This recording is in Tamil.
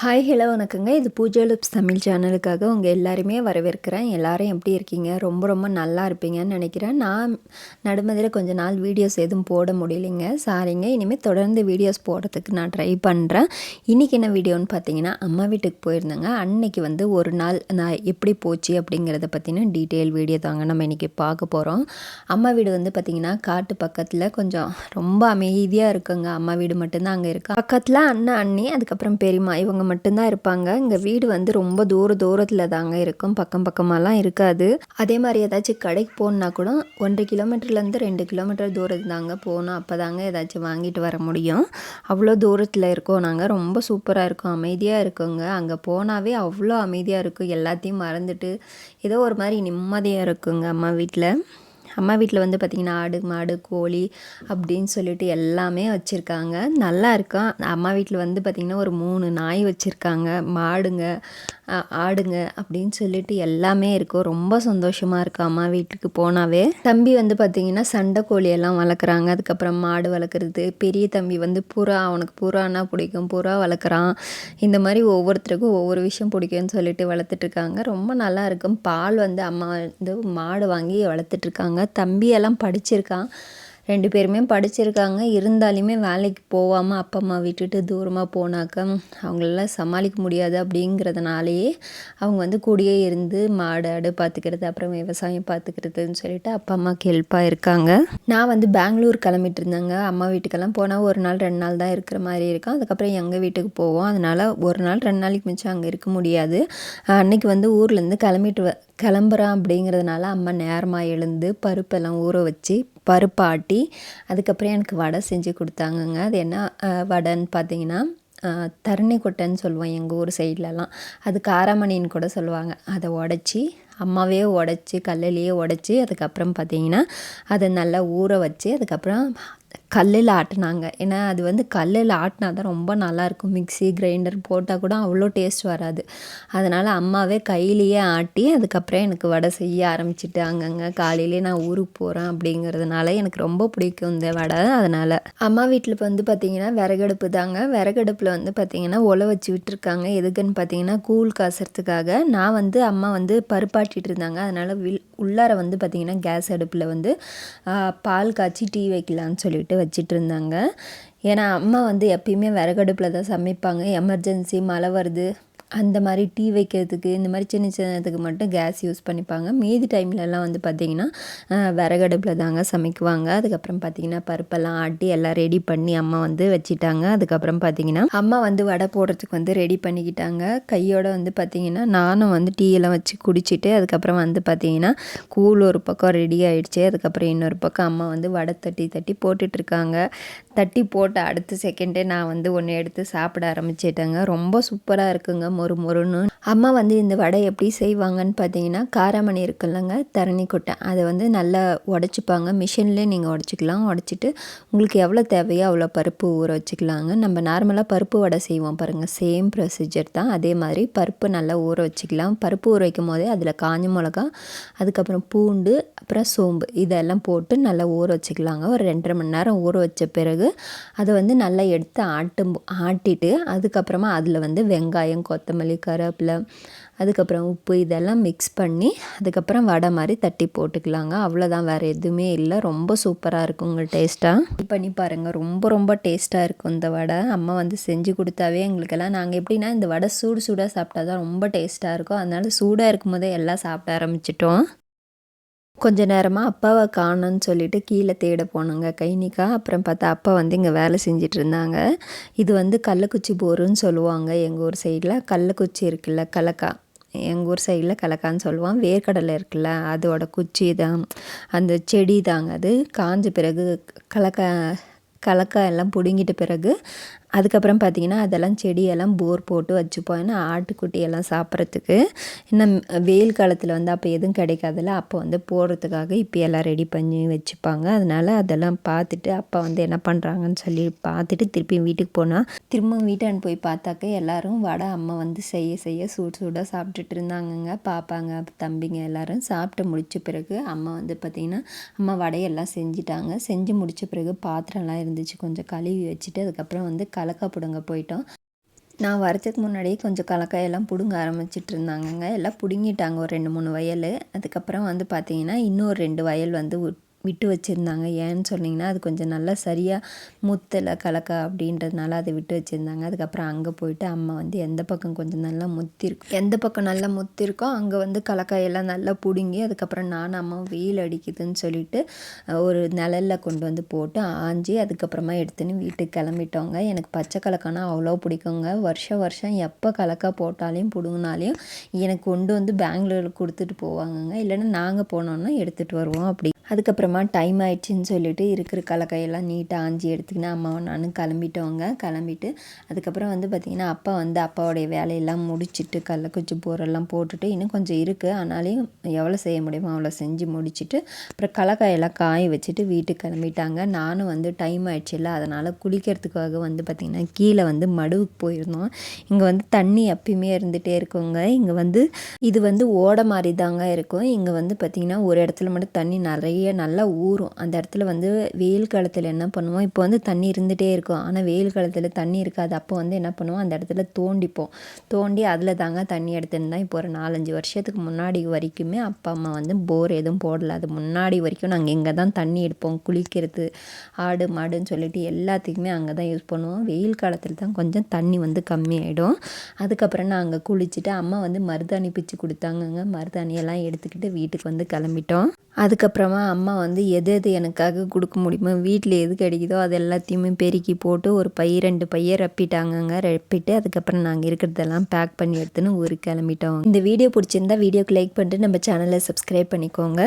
ஹாய் ஹலோ வணக்கங்க. இது பூஜா லிப்ஸ் தமிழ் சேனலுக்காக உங்கள் எல்லாருமே வரவேற்கிறேன். எல்லாரும் எப்படி இருக்கீங்க? ரொம்ப ரொம்ப நல்லா இருப்பீங்கன்னு நினைக்கிறேன். நான் நடுமதியில் கொஞ்ச நாள் வீடியோஸ் எதுவும் போட முடியலைங்க. சாரிங்க இனிமேல் தொடர்ந்து வீடியோஸ் போடுறதுக்கு நான் ட்ரை பண்ணுறேன் இன்றைக்கி என்ன வீடியோன்னு பார்த்தீங்கன்னா அம்மா வீட்டுக்கு போயிருந்தேங்க. அன்னைக்கு வந்து ஒரு நாள் நான் எப்படி போச்சு அப்படிங்கிறத பற்றின டீட்டெயில் வீடியோ தாங்க நம்ம இன்றைக்கி பார்க்க போகிறோம் அம்மா வீடு வந்து பார்த்திங்கன்னா காட்டு பக்கத்தில் கொஞ்சம் ரொம்ப அமைதியாக இருக்குங்க. அம்மா வீடு மட்டும்தான் அங்கே இருக்குது பக்கத்தில் அண்ணன் அண்ணி அதுக்கப்புறம் பெரியம்மா. இவங்க மட்டும்தான் இருப்பாங்க. இங்கே வீடு வந்து ரொம்ப தூர தூரத்தில் தாங்க இருக்கும். பக்கம் பக்கமாலாம் இருக்காது. அதே மாதிரி ஏதாச்சும் கடைக்கு போகணுன்னா கூட ஒன்றரை கிலோமீட்டர்லேருந்து ரெண்டு கிலோமீட்டர் தூரத்து தாங்க போகணும். அப்போ தாங்க ஏதாச்சும் வாங்கிட்டு வர முடியும். அவ்வளோ தூரத்தில் இருக்கோம் நாங்கள் ரொம்ப சூப்பராக இருக்கும். அமைதியாக இருக்குங்க. அங்கே போனாவே அவ்வளோ அமைதியாக இருக்கும். எல்லாத்தையும் மறந்துட்டு ஏதோ ஒரு மாதிரி நிம்மதியாக இருக்குங்க அம்மா வீட்டில் அம்மா வீட்டில் வந்து பார்த்திங்கன்னா ஆடு மாடு கோழி அப்படின்னு சொல்லிட்டு எல்லாமே வச்சுருக்காங்க. நல்லா இருக்கும் அம்மா வீட்டில் வந்து பார்த்திங்கன்னா ஒரு மூணு நாய் வச்சுருக்காங்க. மாடுங்க ஆடுங்க அப்படின்னு சொல்லிட்டு எல்லாமே இருக்கும். ரொம்ப சந்தோஷமாக இருக்கா அம்மா வீட்டுக்கு போனாவே. தம்பி வந்து பார்த்திங்கன்னா சண்டை கோழி எல்லாம் வளர்க்குறாங்க. அதுக்கப்புறம் மாடு வளர்க்குறது. பெரிய தம்பி வந்து புறா அவனுக்கு புறான்னா பிடிக்கும். புறா வளர்க்குறான். இந்த மாதிரி ஒவ்வொருத்தருக்கும் ஒவ்வொரு விஷயம் பிடிக்கும்னு சொல்லிட்டு வளர்த்துட்ருக்காங்க. ரொம்ப நல்லா இருக்கும். பால் வந்து அம்மா வந்து மாடு வாங்கி வளர்த்துட்ருக்காங்க. தம்பியெல்லாம் தம்பி எல்லாம் படிச்சிருக்கான். ரெண்டு பேருமே படிச்சிருக்காங்க. இருந்தாலுமே வேலைக்கு போகாமல் அப்பா அம்மா விட்டுட்டு தூரமாக போனாக்க அவங்களெல்லாம் சமாளிக்க முடியாது அப்படிங்கிறதுனாலேயே அவங்க வந்து கூடயே இருந்து மாடு ஆடு பார்த்துக்கிறது அப்புறம் விவசாயம் பார்த்துக்கிறதுன்னு சொல்லிட்டு அப்பா அம்மாவுக்கு ஹெல்ப்பாக இருக்காங்க. நான் வந்து பெங்களூர் கிளம்பிட்டு இருந்தேங்க. அம்மா வீட்டுக்கெல்லாம் போனால் ஒரு நாள் ரெண்டு நாள் தான் இருக்கிற மாதிரி இருக்கும். அதுக்கப்புறம் எங்கள் வீட்டுக்கு போவோம். அதனால் ஒரு நாள் ரெண்டு நாளைக்கு மிச்சம் அங்கே இருக்க முடியாது. அன்னைக்கு வந்து ஊர்லேருந்து கிளம்பிட்டு வ கிளம்புறேன் அப்படிங்கிறதுனால அம்மா நேரமாக எழுந்து பருப்பெல்லாம் ஊற வச்சு பருப்பு ஆட்டி அதுக்கப்புறம் எனக்கு வடை செஞ்சு கொடுத்தாங்கங்க. அது என்ன வடைன்னு பார்த்தீங்கன்னா தரணி கொட்டைன்னு சொல்லுவோம் எங்கள் ஊர் சைட்லலாம். அது காராமணின்னு கூட சொல்லுவாங்க. அதை உடச்சி அம்மாவே உடச்சி கல்லிலேயே உடச்சி அதுக்கப்புறம் பார்த்தீங்கன்னா அதை நல்லா ஊற வச்சு அதுக்கப்புறம் கல்லில் ஆட்டினாங்க. ஏன்னா அது வந்து கல்லில் ஆட்டினா தான் ரொம்ப நல்லாயிருக்கும். மிக்ஸி கிரைண்டர் போட்டால் கூட அவ்வளோ டேஸ்ட் வராது. அதனால் அம்மாவே கையிலேயே ஆட்டி அதுக்கப்புறம் எனக்கு வடை செய்ய ஆரம்பிச்சிட்டு அங்கங்கே காலையிலே நான் ஊருக்கு போகிறேன் அப்படிங்கிறதுனால எனக்கு ரொம்ப பிடிக்கும் இந்த வடை. அதனால் அம்மா வீட்டில் வந்து பார்த்திங்கன்னா விறகடுப்பு தாங்க. விறகடுப்பில் வந்து பார்த்திங்கன்னா ஒலை வச்சு விட்டுருக்காங்க. எதுக்குன்னு பார்த்தீங்கன்னா கூழ் காசுறதுக்காக. நான் வந்து அம்மா வந்து பருப்பாட்டிகிட்டு இருந்தாங்க. அதனால் வில் உள்ளார வந்து பார்த்திங்கன்னா கேஸ் அடுப்பில் வந்து பால் காய்ச்சி டீ வைக்கலான்னு சொல்லிட்டு வச்சிட்டு இருந்தாங்க ஏன்னா அம்மா வந்து எப்பயுமே விறகடுப்பில் தான் சமைப்பாங்க. எமர்ஜென்சி மழை வருது. அந்த மாதிரி டீ வைக்கிறதுக்கு இந்த மாதிரி சின்ன சின்னதுக்கு மட்டும் கேஸ் யூஸ் பண்ணிப்பாங்க. மீதி டைம்லலாம் வந்து பார்த்திங்கன்னா விறகடுப்பில் தாங்க சமைக்குவாங்க. அதுக்கப்புறம் பார்த்திங்கன்னா பருப்பெல்லாம் ஆட்டி எல்லாம் ரெடி பண்ணி அம்மா வந்து வச்சுட்டாங்க. அதுக்கப்புறம் பார்த்திங்கன்னா அம்மா வந்து வடை போடுறதுக்கு வந்து ரெடி பண்ணிக்கிட்டாங்க. கையோட வந்து பார்த்திங்கன்னா நானும் வந்து டீயெல்லாம் வச்சு குடிச்சிட்டு அதுக்கப்புறம் வந்து பார்த்திங்கன்னா கூழ் ஒரு பக்கம் ரெடி ஆகிடுச்சு அதுக்கப்புறம் இன்னொரு பக்கம் அம்மா வந்து வடை தட்டி தட்டி போட்டுட்ருக்காங்க. தட்டி போட்ட அடுத்த செகண்டே நான் வந்து ஒன்று எடுத்து சாப்பிட ஆரம்பிச்சிட்டேங்க. ரொம்ப சூப்பராக இருக்குங்க. மொறு மொறுன்னு. அம்மா வந்து இந்த வடை எப்படி செய்வாங்கன்னு பார்த்தீங்கன்னா காராமணி இருக்குல்லங்க தரணி கொட்டை. அதை வந்து நல்லா உடச்சிப்பாங்க. மிஷின்லேயே நீங்கள் உடச்சிக்கலாம். உடச்சிட்டு உங்களுக்கு எவ்வளோ தேவையோ அவ்வளோ பருப்பு ஊற வச்சுக்கலாங்க. நம்ம நார்மலாக பருப்பு வடை செய்வோம் பாருங்கள் சேம் ப்ரொசீஜர் தான். அதே மாதிரி பருப்பு நல்லா ஊற வச்சுக்கலாம். பருப்பு ஊற வைக்கும் போதே அதில் காஞ்ச மிளகா அதுக்கப்புறம் பூண்டு அப்புறம் சோம்பு இதெல்லாம் போட்டு நல்லா ஊற வச்சுக்கலாங்க. ஒரு ரெண்டரை மணி நேரம் ஊற வச்ச பிறகு அதை வந்து நல்லா எடுத்து ஆட்டும் ஆட்டிட்டு அதுக்கப்புறமா அதில் வந்து வெங்காயம் கொத்த கொத்தமல்லி கருவேப்பிலை அதுக்கப்புறம் உப்பு இதெல்லாம் மிக்ஸ் பண்ணி அதுக்கப்புறம் வடை மாதிரி தட்டி போட்டுக்கலாங்க. அவ்வளோதான் வேறு எதுவுமே இல்லை. ரொம்ப சூப்பராக இருக்கும் உங்கள் டேஸ்ட்டாக பண்ணி பாருங்கள் ரொம்ப ரொம்ப டேஸ்ட்டாக இருக்கும் இந்த வடை. அம்மா வந்து செஞ்சு கொடுத்தாவே எங்களுக்கெல்லாம் நாங்கள் எப்படின்னா இந்த வடை சூடு சூடாக சாப்பிட்டா தான் ரொம்ப டேஸ்ட்டாக இருக்கும். அதனால சூடாக இருக்கும் போதே எல்லாம் சாப்பிட ஆரம்பிச்சிட்டோம். கொஞ்ச நேரமாக அப்பாவை காணோன்னு சொல்லிட்டு கீழே தேட போனோங்க. கைனிக்கா அப்புறம் பார்த்தா அப்பா வந்து இங்கே வேலை செஞ்சிட்டு இருந்தாங்க இது வந்து கள்ளக்குச்சி போருன்னு சொல்லுவாங்க எங்கள் ஊர் சைடில். கள்ளக்குச்சி இருக்குல்ல கலக்கா. எங்கள் ஊர் சைடில் கலக்கான்னு சொல்லுவான். வேர்க்கடலை இருக்குல்ல அதோட குச்சி தான். அந்த செடி தாங்க அது. காஞ்ச பிறகு கலக்கா கலக்காய் எல்லாம் பிடுங்கிட்ட பிறகு அதுக்கப்புறம் பார்த்திங்கன்னா அதெல்லாம் செடியெல்லாம் போர் போட்டு வச்சுப்போம். ஏன்னா ஆட்டுக்குட்டியெல்லாம் சாப்பிட்றதுக்கு இன்னும் வெயில் காலத்தில் வந்து அப்போ எதுவும் கிடைக்காதுல்ல. அப்போ வந்து போடுறதுக்காக இப்போ எல்லாம் ரெடி பண்ணி வச்சுப்பாங்க. அதனால் அதெல்லாம் பார்த்துட்டு அப்பா வந்து என்ன பண்ணுறாங்கன்னு சொல்லி பார்த்துட்டு திருப்பி வீட்டுக்கு போனால் திரும்ப வீட்டான் போய் பார்த்தாக்க எல்லோரும் வடை அம்மா வந்து செய்ய செய்ய சூடு சூடாக சாப்பிட்டுட்டு இருந்தாங்கங்க. பாப்பாங்க தம்பிங்க எல்லோரும் சாப்பிட்டு முடித்த பிறகு அம்மா வந்து பார்த்திங்கன்னா அம்மா வடையெல்லாம் செஞ்சிட்டாங்க. செஞ்சு முடித்த பிறகு பாத்திரம்லாம் இருந்துச்சு. கொஞ்சம் கழுவி வச்சுட்டு அதுக்கப்புறம் வந்து க கலக்கா பிடுங்க போயிட்டோம். நான் வரத்துக்கு முன்னாடியே கொஞ்சம் கலக்காயெல்லாம் பிடுங்க ஆரம்பிச்சிட்டு இருந்தாங்கங்க எல்லாம் பிடுங்கிட்டாங்க ஒரு ரெண்டு மூணு வயல். அதுக்கப்புறம் வந்து பார்த்தீங்கன்னா இன்னொரு ரெண்டு வயல் வந்து விட்டு வச்சுருந்தாங்க. ஏன்னு சொன்னிங்கன்னா அது கொஞ்சம் நல்லா சரியாக முத்தலை கலக்கா அப்படின்றதுனால அதை விட்டு வச்சுருந்தாங்க. அதுக்கப்புறம் அங்கே போயிட்டு அம்மா வந்து எந்த பக்கம் கொஞ்சம் நல்லா முத்திருக்கும் எந்த பக்கம் நல்லா முத்திருக்கோ அங்கே வந்து கலக்காயெல்லாம் நல்லா பிடுங்கி அதுக்கப்புறம் நானும் அம்மா வெயில் அடிக்குதுன்னு சொல்லிட்டு ஒரு நிழலில் கொண்டு வந்து போட்டு ஆஞ்சி அதுக்கப்புறமா எடுத்துன்னு வீட்டுக்கு கிளம்பிட்டோங்க. எனக்கு பச்சை கலக்கானா அவ்வளோ பிடிக்குங்க. வருஷம் வருஷம் எப்போ கலக்கா போட்டாலையும் பிடுங்கினாலையும் எனக்கு கொண்டு வந்து பெங்களூருக்கு கொடுத்துட்டு போவாங்கங்க. இல்லைன்னா நாங்கள் போனோன்னா எடுத்துகிட்டு வருவோம். அப்படி அதுக்கப்புறமா டைம் ஆயிடுச்சுன்னு சொல்லிட்டு இருக்கிற கலக்கையெல்லாம் நீட்டாக ஆஞ்சி எடுத்துக்கினா அம்மாவும் நானும் கிளம்பிட்டோங்க. கிளம்பிட்டு அதுக்கப்புறம் வந்து பார்த்திங்கன்னா அப்பா வந்து அப்பாவுடைய வேலையெல்லாம் முடிச்சிட்டு கள்ளக்குச்சி போரெல்லாம் போட்டுட்டு இன்னும் கொஞ்சம் இருக்குது ஆனாலையும் எவ்வளோ செய்ய முடியுமோ அவ்வளோ செஞ்சு முடிச்சிட்டு அப்புறம் கலக்காயெல்லாம் காய வச்சுட்டு வீட்டுக்கு கிளம்பிட்டாங்க. நானும் வந்து டைம் ஆயிடுச்சுல்ல அதனால் குளிக்கிறதுக்காக வந்து பார்த்திங்கன்னா கீழே வந்து மடுவுக்கு போயிருந்தோம். இங்கே வந்து தண்ணி எப்பயுமே இருந்துகிட்டே இருக்குங்க. இங்கே வந்து இது வந்து ஓட மாதிரி தாங்க இருக்கும். இங்கே வந்து பார்த்திங்கன்னா ஒரு இடத்துல மட்டும் தண்ணி நிறைய நல்லா ஊறும். அந்த இடத்துல வந்து வெயில் காலத்தில் என்ன பண்ணுவோம்? இப்போ வந்து தண்ணி இருந்துகிட்டே இருக்கும். ஆனால் வெயில் காலத்தில் தண்ணி இருக்காது. அப்போ வந்து என்ன பண்ணுவோம்? அந்த இடத்துல தோண்டிப்போம். தோண்டி அதில் தாங்க தண்ணி எடுத்துருந்தோம் இப்போ ஒரு நாலஞ்சு வருஷத்துக்கு முன்னாடி வரைக்குமே அப்பா அம்மா வந்து போர் எதுவும் போடல. அது முன்னாடி வரைக்கும் நாங்கள் இங்கே தான் தண்ணி எடுப்போம். குளிக்கிறது ஆடு மாடுன்னு சொல்லிட்டு எல்லாத்துக்குமே அங்கே தான் யூஸ் பண்ணுவோம். வெயில் காலத்தில் தான் கொஞ்சம் தண்ணி வந்து கம்மியாயிடும். அதுக்கப்புறம் நான் அங்கே குளிச்சுட்டு அம்மா வந்து மருதாணி பிச்சு கொடுத்தாங்கங்க. மருதாணியெல்லாம் எடுத்துக்கிட்டு வீட்டுக்கு வந்து கிளம்பிட்டோம். அதுக்கப்புறமா அம்மா வந்து எது எது எனக்காக கொடுக்க முடியுமோ வீட்டில் எது கிடைக்குதோ அது எல்லாத்தையுமே பெருக்கி போட்டு ஒரு பை ரெண்டு பையை ரப்பிட்டாங்கங்க. ரப்பிட்டு அதுக்கப்புறம் நாங்கள் இருக்கிறதெல்லாம் பேக் பண்ணி எடுத்துன்னு ஊருக்கு கிளம்பிட்டோம். இந்த வீடியோ பிடிச்சிருந்தா வீடியோக்கு லைக் பண்ணிட்டு நம்ம சேனலை சப்ஸ்கிரைப் பண்ணிக்கோங்க.